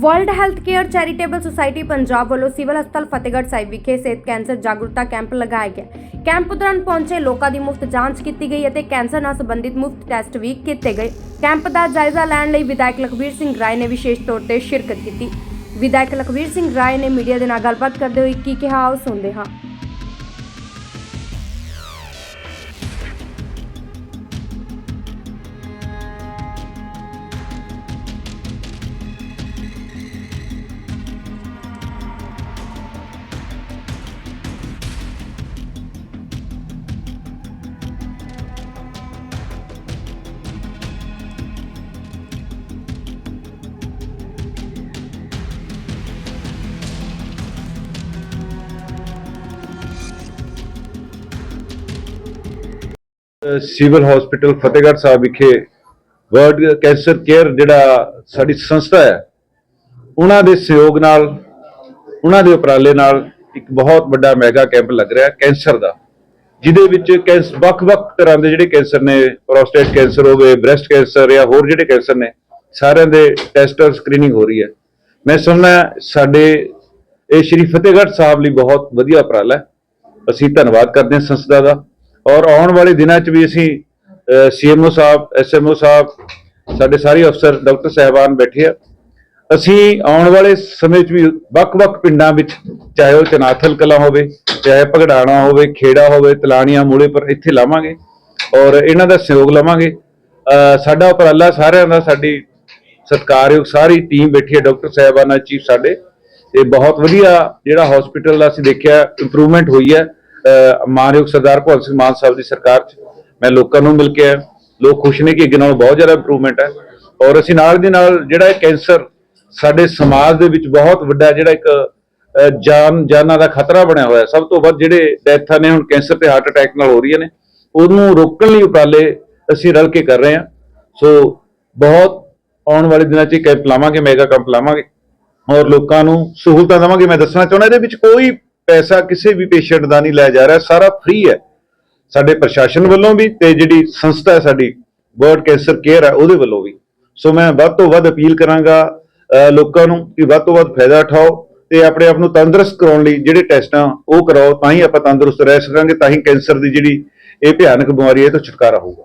World health care charitable society Punjab ਵੱਲੋਂ civil ਹਸਪਤਾਲ ਫਤਿਹਗੜ੍ਹ ਸਾਹਿਬ ਵਿਖੇ ਸਿਹਤ ਕੈਂਸਰ ਜਾਗਰੂਕਤਾ ਕੈਂਪ ਲਗਾਇਆ ਗਿਆ। ਕੈਂਪ ਦੌਰਾਨ ਪਹੁੰਚੇ ਲੋਕਾਂ ਦੀ ਮੁਫਤ ਜਾਂਚ ਕੀਤੀ ਗਈ ਅਤੇ ਕੈਂਸਰ ਨਾਲ ਸੰਬੰਧਿਤ ਮੁਫਤ ਟੈਸਟ ਵੀ ਕੀਤੇ ਗਏ। ਕੈਂਪ ਦਾ ਜਾਇਜ਼ਾ ਲੈਣ ਲਈ ਵਿਧਾਇਕ ਲਖਬੀਰ ਸਿੰਘ ਰਾਏ ਨੇ ਵਿਸ਼ੇਸ਼ ਤੌਰ ਤੇ ਸ਼ਿਰਕਤ ਕੀਤੀ। ਵਿਧਾਇਕ ਲਖਬੀਰ ਸਿੰਘ ਰਾਏ ਨੇ ਮੀਡੀਆ ਦੇ ਨਾਲ ਗੱਲਬਾਤ ਕਰਦੇ ਹੋਏ ਕੀ ਕਿਹਾ ਆਓ ਸੁਣਦੇ ਹਾਂ। ਸਿਵਲ ਹਸਪੀਟਲ ਫਤਿਹਗੜ੍ਹ ਸਾਹਿਬ ਵਿਖੇ ਵਰਲਡ ਕੈਂਸਰ ਕੇਅਰ ਜਿਹੜਾ ਸਾਡੀ ਸੰਸਥਾ ਹੈ, ਉਹਨਾਂ ਦੇ ਸਹਿਯੋਗ ਨਾਲ, ਉਹਨਾਂ ਦੇ ਉਪਰਾਲੇ ਨਾਲ ਇੱਕ ਬਹੁਤ ਵੱਡਾ ਮੈਗਾ ਕੈਂਪ ਲੱਗ ਰਿਹਾ ਕੈਂਸਰ ਦਾ, ਜਿਹਦੇ ਵਿੱਚ ਕੈਂਸ, ਵੱਖ-ਵੱਖ ਤਰ੍ਹਾਂ ਦੇ ਜਿਹੜੇ ਕੈਂਸਰ ਨੇ, ਪ੍ਰੋਸਟੇਟ ਕੈਂਸਰ ਹੋਵੇ ਬ੍ਰੈਸਟ ਕੈਂਸਰ ਜਾਂ ਹੋਰ ਜਿਹੜੇ ਕੈਂਸਰ ਨੇ, ਸਾਰਿਆਂ ਦੇ ਟੈਸਟ ਔਰ ਸਕਰੀਨਿੰਗ ਹੋ ਰਹੀ ਹੈ। ਮੈਂ ਸਮਝਦਾ ਸਾਡੇ, ਇਹ ਸ਼੍ਰੀ ਫਤਿਹਗੜ੍ਹ ਸਾਹਿਬ ਲਈ ਬਹੁਤ ਵਧੀਆ ਉਪਰਾਲਾ ਹੈ। ਅਸੀਂ ਧੰਨਵਾਦ ਕਰਦੇ ਹਾਂ ਸੰਸਥਾ ਦਾ। ਔਰ ਆਉਣ ਵਾਲੇ ਦਿਨਾਂ 'ਚ ਵੀ ਅਸੀਂ ਸੀਐਮਓ ਸਾਹਿਬ ਐਸਐਮਓ ਸਾਹਿਬ, ਸਾਡੇ ਸਾਰੇ ਅਫਸਰ, ਡਾਕਟਰ ਸਾਹਿਬਾਨ ਬੈਠੇ ਆ। ਅਸੀਂ ਆਉਣ ਵਾਲੇ ਸਮੇਂ 'ਚ ਵੀ ਵੱਖ-ਵੱਖ ਪਿੰਡਾਂ ਵਿੱਚ, ਚਾਹੇ ਉਹ ਚਨਾਥਲ ਕਲਾ ਹੋਵੇ, ਚਾਹੇ ਭਗੜਾਣਾ ਹੋਵੇ, ਖੇੜਾ ਹੋਵੇ, ਤਲਾਣੀਆਂ ਮੂਲੇ ਪਰ ਇੱਥੇ ਲਾਵਾਂਗੇ ਔਰ ਇਹਨਾਂ ਦਾ ਸਹਿਯੋਗ ਲਵਾਂਗੇ। ਸਾਡਾ ਉਪਰਾਲਾ ਸਾਰਿਆਂ ਦਾ, ਸਾਡੀ ਸਤਿਕਾਰਯੋਗ ਸਾਰੀ ਟੀਮ ਬੈਠੀ ਹੈ, ਡਾਕਟਰ ਸਾਹਿਬਾਨਾ, ਚੀਫ ਸਾਡੇ। ਤੇ ਬਹੁਤ ਵਧੀਆ ਜਿਹੜਾ ਹਸਪੀਟਲ ਦਾ ਅਸੀਂ ਦੇਖਿਆ ਇੰਪਰੂਵਮੈਂਟ ਹੋਈ ਹੈ। ਮਾਨਯੋਗ ਸਰਦਾਰ ਭਗਵੰਤ ਸਿੰਘ ਮਾਨ ਸਾਹਿਬ ਦੀ ਸਰਕਾਰ 'ਚ ਮੈਂ ਲੋਕਾਂ ਨੂੰ ਮਿਲ ਕੇ ਆਇਆ। ਲੋਕ ਖੁਸ਼ ਨੇ ਕਿ ਅੱਗੇ ਨਾਲੋਂ ਬਹੁਤ ਜ਼ਿਆਦਾ ਇੰਪਰੂਵਮੈਂਟ ਹੈ। ਔਰ ਅਸੀਂ ਨਾਲ ਦੀ ਨਾਲ ਜਿਹੜਾ ਇਹ ਕੈਂਸਰ ਸਾਡੇ ਸਮਾਜ ਦੇ ਵਿੱਚ ਬਹੁਤ ਵੱਡਾ ਜਿਹੜਾ ਇੱਕ ਜਾਨ, ਜਾਨਾਂ ਦਾ ਖਤਰਾ ਬਣਿਆ ਹੋਇਆ। ਸਭ ਤੋਂ ਵੱਧ ਜਿਹੜੇ ਡੈਥਾਂ ਨੇ, ਹੁਣ ਕੈਂਸਰ ਤੇ ਹਾਰਟ ਅਟੈਕ ਨਾਲ ਹੋ ਰਹੀਆਂ ਨੇ, ਉਹਨੂੰ ਰੋਕਣ ਲਈ ਉਪਰਾਲੇ ਅਸੀਂ ਰਲ ਕੇ ਕਰ ਰਹੇ ਹਾਂ। ਸੋ ਬਹੁਤ ਆਉਣ ਵਾਲੇ ਦਿਨਾਂ 'ਚ ਕੈਂਪ ਲਾਵਾਂਗੇ ਮੈਗਾ ਕੈਂਪ ਲਾਵਾਂਗੇ। ਔਰ ਲੋਕਾਂ ਨੂੰ ਸਹੂਲਤਾਂ ਦੇਵਾਂਗੇ। ਮੈਂ ਦੱਸਣਾ ਚਾਹੁੰਦਾ, ਇਹਦੇ ਵਿੱਚ ਕੋਈ ਪੈਸਾ ਕਿਸੇ ਵੀ ਪੇਸ਼ੈਂਟ ਦਾ ਨਹੀਂ ਲਿਆ ਜਾ ਰਿਹਾ, ਸਾਰਾ ਫ੍ਰੀ ਹੈ। ਸਾਡੇ ਪ੍ਰਸ਼ਾਸਨ ਵੱਲੋਂ ਵੀ ਤੇ ਜਿਹੜੀ ਸੰਸਥਾ ਹੈ ਸਾਡੀ ਵਰਲਡ ਕੈਂਸਰ ਕੇਅਰ ਹੈ, ਉਹਦੇ ਵੱਲੋਂ ਵੀ। ਸੋ ਮੈਂ ਵੱਧ ਤੋਂ ਵੱਧ ਅਪੀਲ ਕਰਾਂਗਾ ਲੋਕਾਂ ਨੂੰ ਕਿ ਵੱਧ ਤੋਂ ਵੱਧ ਫਾਇਦਾ ਉਠਾਓ ਤੇ ਆਪਣੇ ਆਪ ਨੂੰ ਤੰਦਰੁਸਤ ਕਰਾਉਣ ਲਈ ਜਿਹੜੇ ਟੈਸਟਾਂ ਉਹ ਕਰਾਓ, ਤਾਂ ਹੀ ਆਪਾਂ ਤੰਦਰੁਸਤ ਰਹਿ ਸਕਾਂਗੇ, ਤਾਂ ਹੀ ਕੈਂਸਰ ਦੀ ਜਿਹੜੀ ਇਹ ਭਿਆਨਕ ਬਿਮਾਰੀ ਹੈ, ਇਹ ਤੋਂ ਛੁਟਕਾਰਾ ਹੋਊਗਾ।